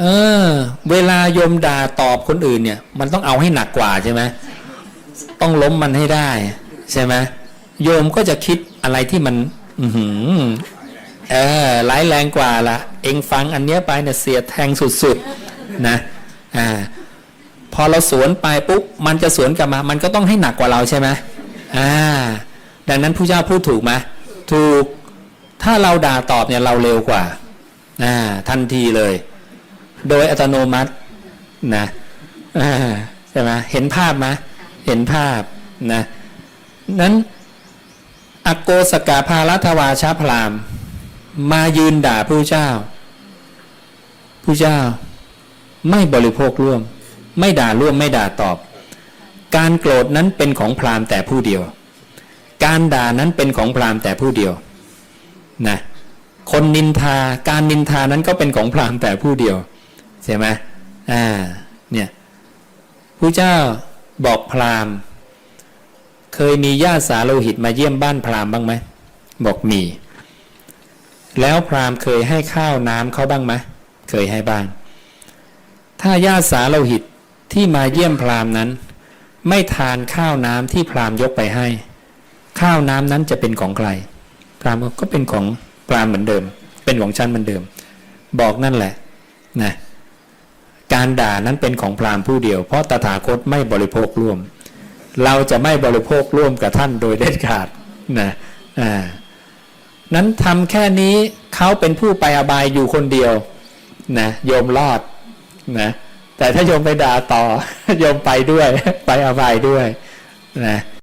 เออ เวลาโยมด่าตอบคนอื่นเนี่ย มันต้องเอาให้หนักกว่าใช่ไหมต้องล้มมันให้ได้ ใช่ไหมโยมก็จะคิดอะไรที่มัน อืเออร้ายแรงกว่าละเองฟังอันเนี้ยไปเนี่ยเสียแทงสุดๆนะอ่าพอเราสวนไปปุ๊บมันจะสวนกลับมา มันก็ต้องให้หนักกว่าเราใช่ไหมอ่า ดังนั้นผู้เจ้าพูดถูกไหมถูกถ้าเราด่าตอบเนี่ยเราเร็วกว่าอ่าทันทีเลย โดยอัตโนมัตินะอ่าใช่ไหมเห็นภาพไหมเห็นภาพนะนั้นอโกสกาภารัตวาชาพราม มายืนด่าผู้เจ้าผู้เจ้า ไม่บริโภคร่วม ไม่ด่าร่วมไม่ด่าตอบ การโกรธนั้นเป็นของพรามแต่ผู้เดียว การด่านั้นเป็นของพรามแต่ผู้เดียวนะคนนินทาการนินทานั้นก็เป็นของพรามแต่ผู้เดียว ใช่ไหมอ่าเนี่ยผู้เจ้าบอกพราหมณ์ เคยมีญาติสาโลหิตมาเยี่ยมบ้านพราหมณ์บ้างไหมบอกมี แล้วพราหมณ์เคยให้ข้าวน้ำเขาบ้างไหมเคยให้บ้าง ถ้าญาติสาโลหิตที่มาเยี่ยมพราหมณ์นั้น ไม่ทานข้าวน้ำที่พราหมณ์ยกไปให้ ข้าวน้ำนั้นจะเป็นของใครพราหมณ์ก็เป็นของพราหมณ์เหมือนเดิม เป็นของฉันเหมือนเดิม บอกนั่นแหละนะ การด่านั้นเป็นของพราหมณ์ผู้เดียว เพราะตถาคตไม่บริโภคร่วม เราจะไม่บริโภคร่วมกับท่านโดยเด็ดขาดนะอ่านั้นทำแค่นี้เขาเป็นผู้ไปอบายอยู่คนเดียวนะโยมรอดนะแต่ถ้าโยมไปด่าต่อโยมไปด้วย ไปอบายด้วยนะ